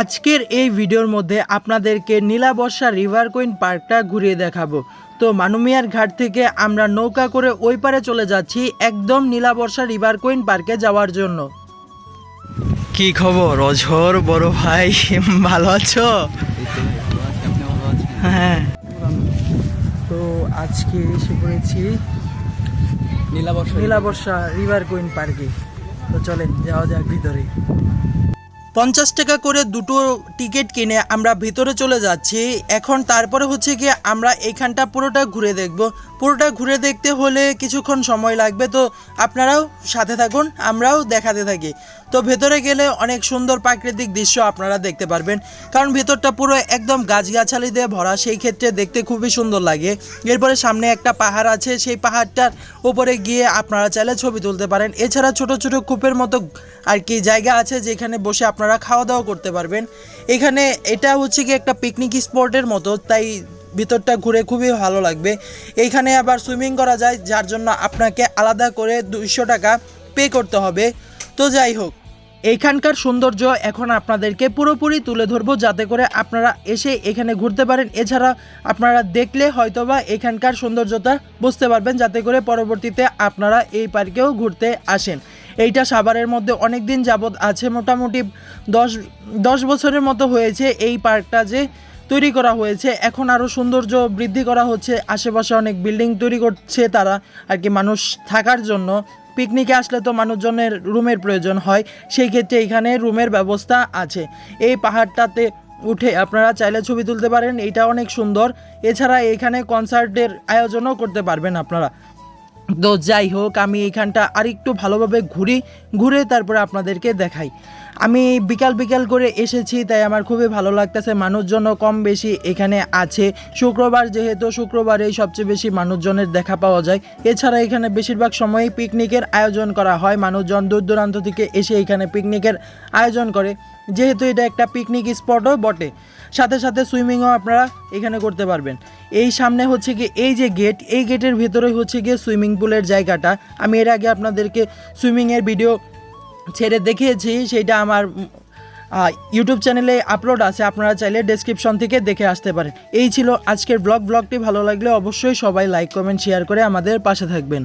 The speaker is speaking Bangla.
আজকের এই ভিডিওর মধ্যে আপনাদেরকে নীলাবর্ষা রিভার কুইন পার্কটা ঘুরিয়ে দেখাবো। তো মানুমিয়ার ঘাট থেকে আমরা নৌকা করে ওই পারে চলে যাচ্ছি একদম নীলাবর্ষা রিভার কুইন পার্কে যাওয়ার জন্য। কি খবর? অঝর বড় ভাই ভালো আছো? হ্যাঁ। তো আজকে এসে পড়েছি নীলাবর্ষ নীলাবর্ষা রিভার কুইন পার্কে। তো চলেন যাওয়া যাক ভিতরে। পঞ্চাশ টাকা করে দুটো টিকিট কিনে আমরা ভিতরে চলে যাচ্ছি। এখন তারপরে হচ্ছে কি আমরা এইখানটা পুরোটা ঘুরে দেখব। পুরোটা ঘুরে দেখতে হলে কিছুক্ষণ সময় লাগবে। তো আপনারাও সাথে থাকুন, আমরাও দেখাতে থাকি। তো ভেতরে গেলে অনেক সুন্দর প্রাকৃতিক দৃশ্য আপনারা দেখতে পারবেন। কারণ ভেতরটা পুরো একদম গাছগাছালি দিয়ে ভরা, সেই ক্ষেত্রে দেখতে খুবই সুন্দর লাগে। এরপরে সামনে একটা পাহাড় আছে, সেই পাহাড়টার উপরে গিয়ে আপনারা চাইলে ছবি তুলতে পারেন। এছাড়া ছোট ছোট কূপের মতো আর কি জায়গা আছে, যেখানে বসে আপনারা খাওয়া দাওয়া করতে পারবেন। এখানে এটা হচ্ছে কি একটা পিকনিক স্পটের মতো, তাই ভিতরটা ঘুরে খুবই ভালো লাগবে। এইখানে আবার সুইমিং করা যায়, যার জন্য আপনাকে আলাদা করে দুইশো টাকা পে করতে হবে। তো যাই হোক। এইখানকার সৌন্দর্য এখন আপনাদেরকে পুরোপুরি তুলে ধরবো, যাতে করে আপনারা এসে এখানে ঘুরতে পারেন। এছাড়া আপনারা দেখলে হয়তোবা এখানকার সৌন্দর্যতা বুঝতে পারবেন, যাতে করে পরবর্তীতে আপনারা এই পার্কেও ঘুরতে আসেন। এইটা সাভারের মধ্যে অনেক দিন যাবৎ আছে, মোটামুটি দশ দশ বছরের মতো হয়েছে এই পার্কটা যে তৈরি করা হয়েছে। এখন আরও সৌন্দর্য বৃদ্ধি করা হচ্ছে, আশেপাশে অনেক বিল্ডিং তৈরি করছে তারা আর কি মানুষ থাকার জন্য। পিকনিকে আসলে তো মানুষজনের রুমের প্রয়োজন হয়, সেই ক্ষেত্রে এখানে রুমের ব্যবস্থা আছে। এই পাহাড়টাতে উঠে আপনারা চাইলে ছবি তুলতে পারেন, এটা অনেক সুন্দর। এছাড়া এখানে কনসার্টের আয়োজনও করতে পারবেন আপনারা। তো যাই হোক, আমি এইখানটা আরেকটু ভালোভাবে ঘুরি, ঘুরে তারপরে আপনাদেরকে দেখাই। আমি বিকাল বিকাল করে এসেছি, তাই আমার খুবই ভালো লাগতেছে। মানুষজনও কম বেশি এখানে আছে। শুক্রবার যেহেতু শুক্রবারেই সবচেয়ে বেশি মানুষজনের দেখা পাওয়া যায়। এছাড়া এখানে বেশিরভাগ সময়ই পিকনিকের আয়োজন করা হয়। মানুষজন দূর দূরান্ত থেকে এসে এখানে পিকনিকের আয়োজন করে। যেহেতু এটা একটা পিকনিক স্পটও বটে। সাথে সাথে সুইমিংও আপনারা এখানে করতে পারবেন। এই সামনে হচ্ছে কি এই যে গেট, এই গেটের ভেতরে হচ্ছে গিয়ে সুইমিং পুলের জায়গাটা। আমি এর আগে আপনাদেরকে সুইমিংয়ের ভিডিও ছেড়ে দেখিয়েছি সেইটা আমার ইউটিউব চ্যানেলে আপলোড আছে, আপনারা চাইলে ডেসক্রিপশন থেকে দেখে আসতে পারেন। এই ছিল আজকের ব্লগ ব্লগটি ভালো লাগলে অবশ্যই সবাই লাইক কমেন্ট শেয়ার করে আমাদের পাশে থাকবেন।